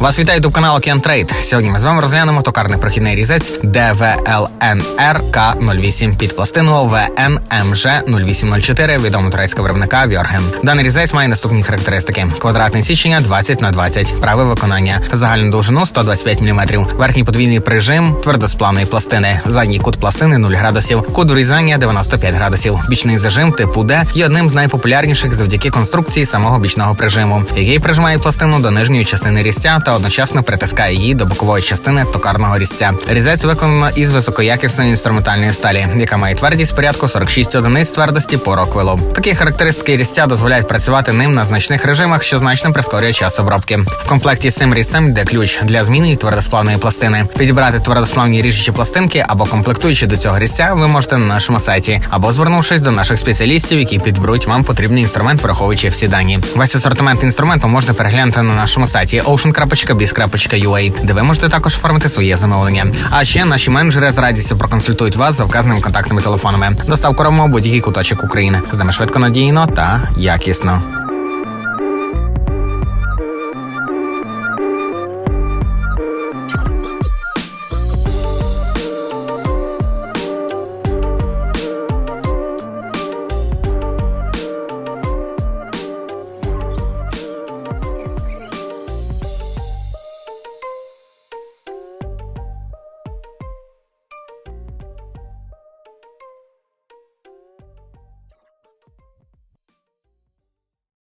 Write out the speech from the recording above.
Вас вітає ютуб канал Океан Трейд. Сьогодні ми з вами розглянемо токарний прохідний різець DVLNR K08 під пластину VNMG 0804 відомого турецького виробника Вьорген. Даний різець має наступні характеристики: квадратне січення 20 на 20 праве виконання, загальну довжину 125 мм, верхній подвійний прижим твердосплавної пластини, задній кут пластини 0 градусів, кут врізання 95 градусів, бічний зажим типу D є одним з найпопулярніших завдяки конструкції самого бічного прижиму, який прижимає пластину до нижньої частини різця та одночасно притискає її до бокової частини токарного різця. Різець виконано із високоякісної інструментальної сталі, яка має твердість порядку 46 одиниць твердості по роквелу. Такі характеристики різця дозволяють працювати ним на значних режимах, що значно прискорює час обробки. В комплекті з цим різцем йде ключ для зміни твердосплавної пластини. Підібрати твердосплавні ріжучі пластинки або комплектуючи до цього різця, ви можете на нашому сайті або звернувшись до наших спеціалістів, які підберуть вам потрібний інструмент, враховуючи всі дані. Весь асортимент інструменту можна переглянути на нашому сайті ocean.biz.ua, де ви можете також оформити своє замовлення. А ще наші менеджери з радістю проконсультують вас за вказаними контактними телефонами. Доставку робимо будь-який куточок України. З швидко надійно та якісно.